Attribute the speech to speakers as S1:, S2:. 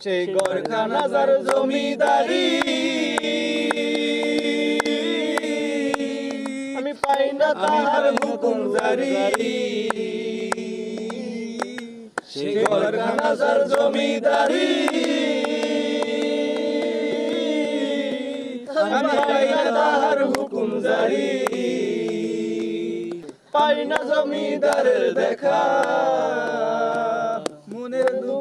S1: সেই ঘরখানা যার জমিদারি। আমি পাই না তাহার হুকুম জারি। সেই ঘরখানা যার জমিদারি। আমি পাই না তাহার হুকুম জারি। পাই না জমিদারের দেখা।